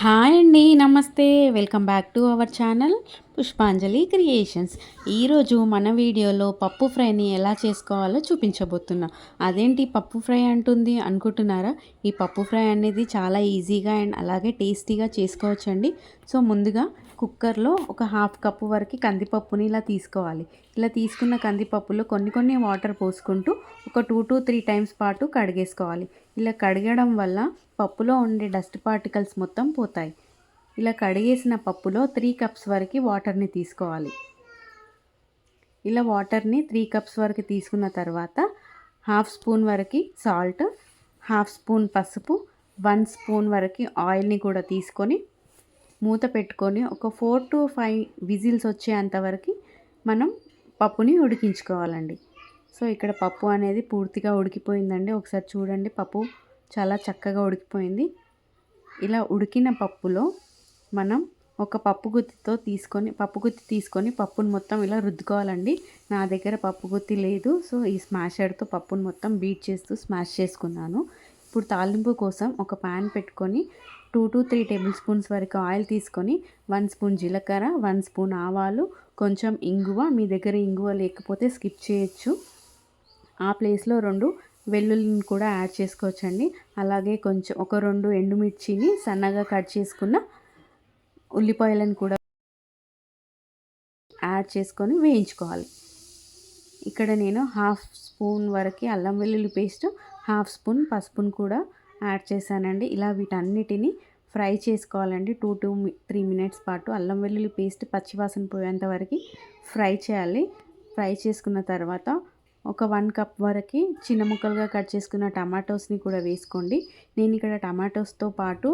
Hi అండి నమస్తే. Welcome back to our channel Pushpanjali Creations. ఈరోజు మన వీడియోలో పప్పు ఫ్రైని ఎలా చేసుకోవాలో చూపించబోతున్నా. అదేంటి పప్పు ఫ్రై అంటుంది అనుకుంటున్నారా? ఈ పప్పు ఫ్రై అనేది చాలా ఈజీగా అండ్ అలాగే టేస్టీగా చేసుకోవచ్చండి. సో ముందుగా కుక్కర్లో ఒక హాఫ్ కప్పు వరకు కందిపప్పుని ఇలా తీసుకోవాలి. ఇలా తీసుకున్న కందిపప్పులో కొన్ని కొన్ని వాటర్ పోసుకుంటూ ఒక టూ టు త్రీ టైమ్స్ పాటు కడిగేసుకోవాలి. ఇలా కడగడం వల్ల పప్పులో ఉండే డస్ట్ పార్టికల్స్ మొత్తం పోతాయి. ఇలా కడిగేసిన పప్పులో త్రీ కప్స్ వరకు వాటర్ని తీసుకోవాలి. ఇలా వాటర్ని త్రీ కప్స్ వరకు తీసుకున్న తర్వాత హాఫ్ స్పూన్ వరకు సాల్ట్ హాఫ్ స్పూన్ పసుపు వన్ స్పూన్ వరకు ఆయిల్ని కూడా తీసుకొని మూత పెట్టుకొని ఒక ఫోర్ టు ఫైవ్ విజిల్స్ వచ్చేంత వరకు మనం పప్పుని ఉడికించుకోవాలండి. సో ఇక్కడ పప్పు అనేది పూర్తిగా ఉడికిపోయిందండి. ఒకసారి చూడండి పప్పు చాలా చక్కగా ఉడికిపోయింది. ఇలా ఉడికిన పప్పులో మనం ఒక పప్పు గుత్తితో తీసుకొని పప్పు గుత్తి తీసుకొని పప్పును మొత్తం ఇలా రుద్దుకోవాలండి. నా దగ్గర పప్పు గుత్తి లేదు. సో ఈ స్మాషర్తో పప్పును మొత్తం బీట్ చేస్తూ స్మాష్ చేసుకున్నాను. ఇప్పుడు తాలింపు కోసం ఒక ప్యాన్ పెట్టుకొని two to three tablespoons వరకు ఆయిల్ తీసుకొని వన్ స్పూన్ జీలకర్ర వన్ స్పూన్ ఆవాలు కొంచెం ఇంగువ మీ దగ్గర ఇంగువ లేకపోతే స్కిప్ చేయొచ్చు. ఆ ప్లేస్లో రెండు వెల్లుల్లిని కూడా యాడ్ చేసుకోవచ్చండి. అలాగే కొంచెం ఒక రెండు ఎండుమిర్చిని సన్నగా కట్ చేసుకున్న ఉల్లిపాయలను కూడా యాడ్ చేసుకొని వేయించుకోవాలి. ఇక్కడ నేను హాఫ్ స్పూన్ వరకు అల్లం వెల్లుల్లి పేస్ట్ హాఫ్ స్పూన్ పసుపును కూడా యాడ్ చేశానండి. ఇలా వీటన్నిటిని ఫ్రై చేసుకోవాలండి. టూ టూ త్రీ మినిట్స్ పాటు అల్లం వెల్లుల్లి పేస్ట్ పచ్చివాసన పోయేంత వరకు ఫ్రై చేయాలి. ఫ్రై చేసుకున్న తర్వాత ఒక వన్ కప్ వరకు చిన్న ముక్కలుగా కట్ చేసుకున్న టమాటోస్ని కూడా వేసుకోండి. నేను ఇక్కడ టమాటోస్తో పాటు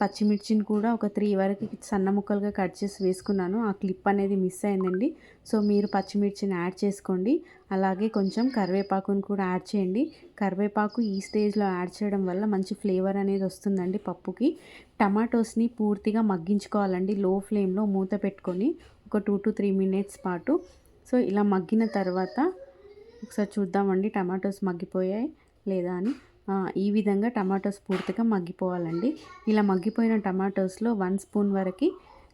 పచ్చిమిర్చిని కూడా ఒక త్రీ వరకు సన్న ముక్కలుగా కట్ చేసి వేసుకున్నాను. ఆ క్లిప్ అనేది మిస్ అయిందండి. సో మీరు పచ్చిమిర్చిని యాడ్ చేసుకోండి. అలాగే కొంచెం కరివేపాకుని కూడా యాడ్ చేయండి. కరివేపాకు ఈ స్టేజ్లో యాడ్ చేయడం వల్ల మంచి ఫ్లేవర్ అనేది వస్తుందండి పప్పుకి. టమాటోస్ని పూర్తిగా మగ్గించుకోవాలండి. లో ఫ్లేమ్లో మూత పెట్టుకొని ఒక టూ టు త్రీ మినిట్స్ పాటు. సో ఇలా మగ్గిన తర్వాత ఒకసారి చూద్దామండి టమాటోస్ మగ్గిపోయాయి లేదా అని. ఈ విధంగా టమాటోస్ పూర్తిగా మగ్గిపోవాలండి. ఇలా మగ్గిపోయిన టమాటోస్లో వన్ స్పూన్ వరకు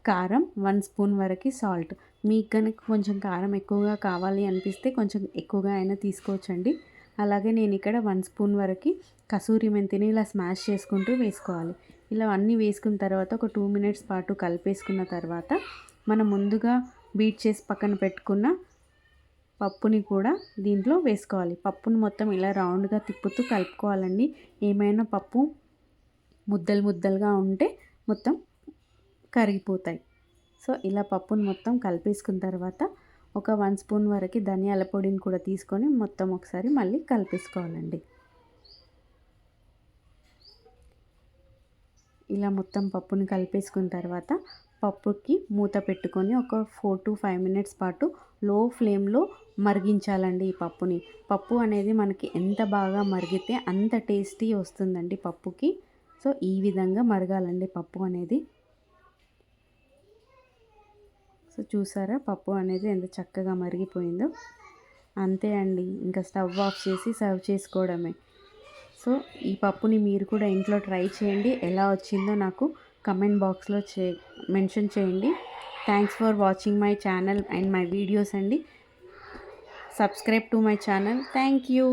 కారం వన్ స్పూన్ వరకు సాల్ట్. మీకు కనుక కొంచెం కారం ఎక్కువగా కావాలి అనిపిస్తే కొంచెం ఎక్కువగా అయినా తీసుకోవచ్చండి. అలాగే నేను ఇక్కడ వన్ స్పూన్ వరకు కసూరి మెంతిని ఇలా స్మాష్ చేసుకుంటూ వేసుకోవాలి. ఇలా అన్నీ వేసుకున్న తర్వాత ఒక టూ మినిట్స్ పాటు కలిపేసుకున్న తర్వాత మనం ముందుగా బీట్ చేసి పక్కన పెట్టుకున్న పప్పుని కూడా దీంట్లో వేసుకోవాలి. పప్పుని మొత్తం ఇలా రౌండ్గా తిప్పుతూ కలుపుకోవాలండి. ఏమైనా పప్పు ముద్దలు ముద్దలుగా ఉంటే మొత్తం కరిగిపోతాయి. సో ఇలా పప్పుని మొత్తం కలిపేసుకున్న తర్వాత ఒక వన్ స్పూన్ వరకు ధనియాల పొడిని కూడా తీసుకొని మొత్తం ఒకసారి మళ్ళీ కలిపేసుకోవాలండి. ఇలా మొత్తం పప్పుని కలిపేసుకున్న తర్వాత పప్పుకి మూత పెట్టుకొని ఒక ఫోర్ టు ఫైవ్ మినిట్స్ పాటు లో ఫ్లేమ్లో మరిగించాలండి ఈ పప్పుని. పప్పు అనేది మనకి ఎంత బాగా మరిగితే అంత టేస్టీ వస్తుందండి పప్పుకి. సో ఈ విధంగా మరగాలండి పప్పు అనేది. సో చూసారా పప్పు అనేది ఎంత చక్కగా మరిగిపోయిందో. అంతే అండి ఇంకా స్టవ్ ఆఫ్ చేసి సర్వ్ చేసుకోవడమే. సో ఈ పప్పుని మీరు కూడా ఇంట్లో ట్రై చేయండి ఎలా వచ్చిందో నాకు కమెంట్ బాక్స్లో చే మెన్షన్ చేయండి. Thanks for watching my channel and my videos అండి. Subscribe to my channel thank you